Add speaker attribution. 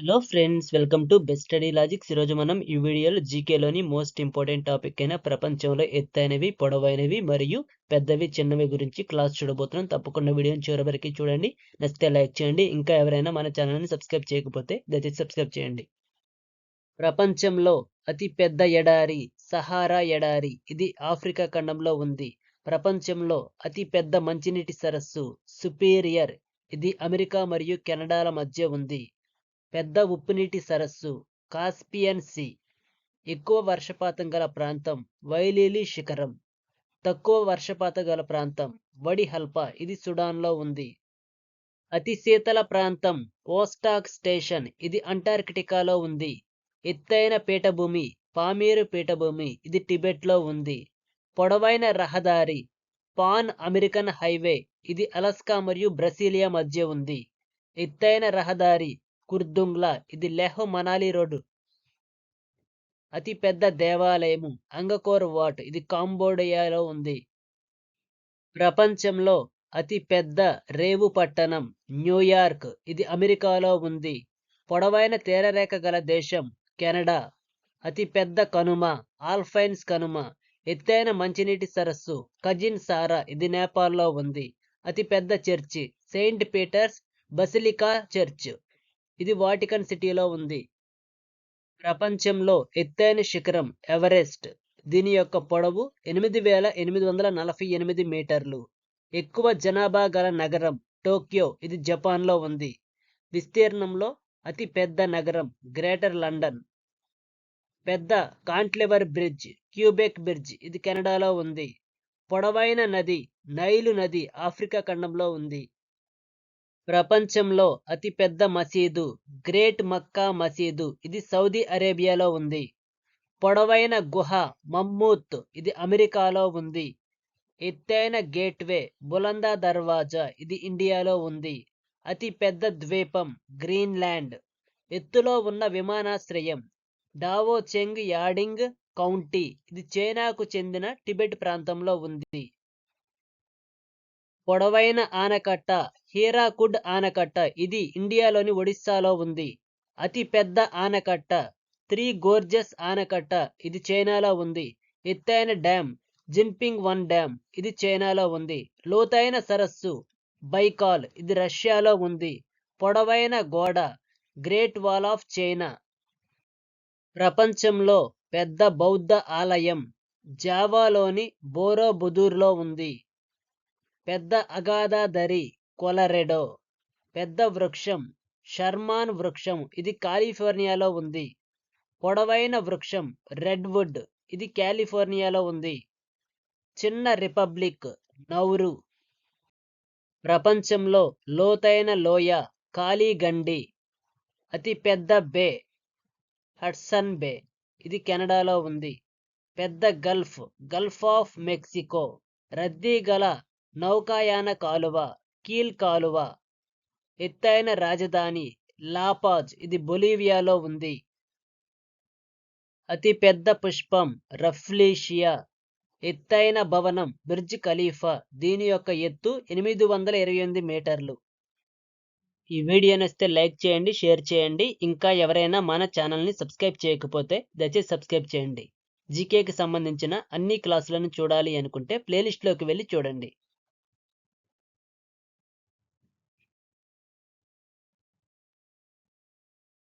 Speaker 1: hello friends welcome to best study logics ఈరోజు మనం ఈ వీడియోలో జీకేలోని మోస్ట్ ఇంపార్టెంట్ టాపిక్ అయిన ప్రపంచంలో ఎత్తైనవి పొడవైనవి మరియు పెద్దవి చిన్నవి గురించి క్లాస్ చూడబోతున్నాం తప్పకుండా వీడియోని చివరి వరకు చూడండి నచ్చితే లైక్ చేయండి ఇంకా ఎవరైనా మన ఛానల్ని సబ్స్క్రైబ్ చేయకపోతే దయచేసి సబ్స్క్రైబ్ చేయండి ప్రపంచంలో అతి పెద్ద ఎడారి సహారా ఎడారి ఇది ఆఫ్రికా ఖండంలో ఉంది ప్రపంచంలో అతి పెద్ద మంచినీటి సరస్సు సుపీరియర్ ఇది అమెరికా మరియు కెనడాల మధ్య ఉంది పెద్ద ఉప్పునీటి సరస్సు కాస్పియన్ సీ ఎక్కువ వర్షపాతం గల ప్రాంతం వైలీలీ శిఖరం తక్కువ వర్షపాతం గల ప్రాంతం వడి హల్పా ఇది సుడాన్లో ఉంది అతి శీతల ప్రాంతం ఓస్టాక్ స్టేషన్ ఇది అంటార్కిటికాలో ఉంది ఎత్తైన పీఠభూమి పామీరు పీఠభూమి ఇది టిబెట్లో ఉంది పొడవైన రహదారి పాన్ అమెరికన్ హైవే ఇది అలస్కా మరియు బ్రసీలియా మధ్య ఉంది ఎత్తైన రహదారి కుర్దుంగ్లా ఇది లెహో మనాలి రోడ్డు అతిపెద్ద దేవాలయము అంగకోర్ వాట్ ఇది కాంబోడియాలో ఉంది ప్రపంచంలో అతిపెద్ద రేవు పట్టణం న్యూయార్క్ ఇది అమెరికాలో ఉంది పొడవైన తీరరేఖ గల దేశం కెనడా అతిపెద్ద కనుమ ఆల్ఫైన్స్ కనుమ ఎత్తైన మంచినీటి సరస్సు కజిన్ సారా ఇది నేపాల్లో ఉంది అతిపెద్ద చర్చి సెయింట్ పీటర్స్ బసిలికా చర్చ్ ఇది వాటికన్ సిటీలో ఉంది ప్రపంచంలో ఎత్తైన శిఖరం ఎవరెస్ట్ దీని యొక్క పొడవు ఎనిమిది వేల ఎనిమిది వందల నలభై ఎనిమిది మీటర్లు ఎక్కువ జనాభా గల నగరం టోక్యో ఇది జపాన్లో ఉంది విస్తీర్ణంలో అతి పెద్ద నగరం గ్రేటర్ లండన్ పెద్ద కాంట్లెవర్ బ్రిడ్జ్ క్యూబెక్ బ్రిడ్జ్ ఇది కెనడాలో ఉంది పొడవైన నది నైలు నది ఆఫ్రికా ఖండంలో ఉంది ప్రపంచంలో అతిపెద్ద మసీదు గ్రేట్ మక్కా మసీదు ఇది సౌదీ అరేబియాలో ఉంది పొడవైన గుహ మమ్మూత్ ఇది అమెరికాలో ఉంది ఎత్తైన గేట్వే బులందా దర్వాజా ఇది ఇండియాలో ఉంది అతి పెద్ద ద్వీపం గ్రీన్లాండ్ ఎత్తులో ఉన్న విమానాశ్రయం డావోచెంగ్ యాడింగ్ కౌంటీ ఇది చైనాకు చెందిన టిబెట్ ప్రాంతంలో ఉంది పొడవైన ఆనకట్ట హీరాకుడ్ ఆనకట్ట ఇది ఇండియాలోని ఒడిస్సాలో ఉంది అతి పెద్ద ఆనకట్ట త్రీ గోర్జెస్ ఆనకట్ట ఇది చైనాలో ఉంది ఎత్తైన డ్యామ్ జిన్పింగ్ వన్ డ్యామ్ ఇది చైనాలో ఉంది లోతైన సరస్సు బైకాల్ ఇది రష్యాలో ఉంది పొడవైన గోడ గ్రేట్ వాల్ ఆఫ్ చైనా ప్రపంచంలో పెద్ద బౌద్ధ ఆలయం జావాలోని బోరోబుదూర్లో ఉంది పెద్ద అగాధాదరి కొలరెడో పెద్ద వృక్షం షర్మాన్ వృక్షం ఇది కాలిఫోర్నియాలో ఉంది పొడవైన వృక్షం రెడ్వుడ్ ఇది కాలిఫోర్నియాలో ఉంది చిన్న రిపబ్లిక్ నౌరు ప్రపంచంలో లోతైన లోయ కాళీగండి అతి పెద్ద బే హడ్సన్ బే ఇది కెనడాలో ఉంది పెద్ద గల్ఫ్ గల్ఫ్ ఆఫ్ మెక్సికో రద్దీ గల నౌకాయాన కాలువ కీల్ కాలువ ఎత్తైన రాజధాని లాపాజ్ ఇది బొలీవియాలో ఉంది అతిపెద్ద పుష్పం రఫ్లీషియా ఎత్తైన భవనం బ్రిడ్జ్ ఖలీఫా దీని యొక్క ఎత్తు ఎనిమిది వందల ఇరవై ఎనిమిది మీటర్లు ఈ వీడియో నచ్చితే లైక్ చేయండి షేర్ చేయండి ఇంకా ఎవరైనా మన ఛానల్ని సబ్స్క్రైబ్ చేయకపోతే దయచేసి సబ్స్క్రైబ్ చేయండి జీకేకి సంబంధించిన అన్ని క్లాసులను చూడాలి అనుకుంటే ప్లేలిస్ట్లోకి వెళ్ళి చూడండి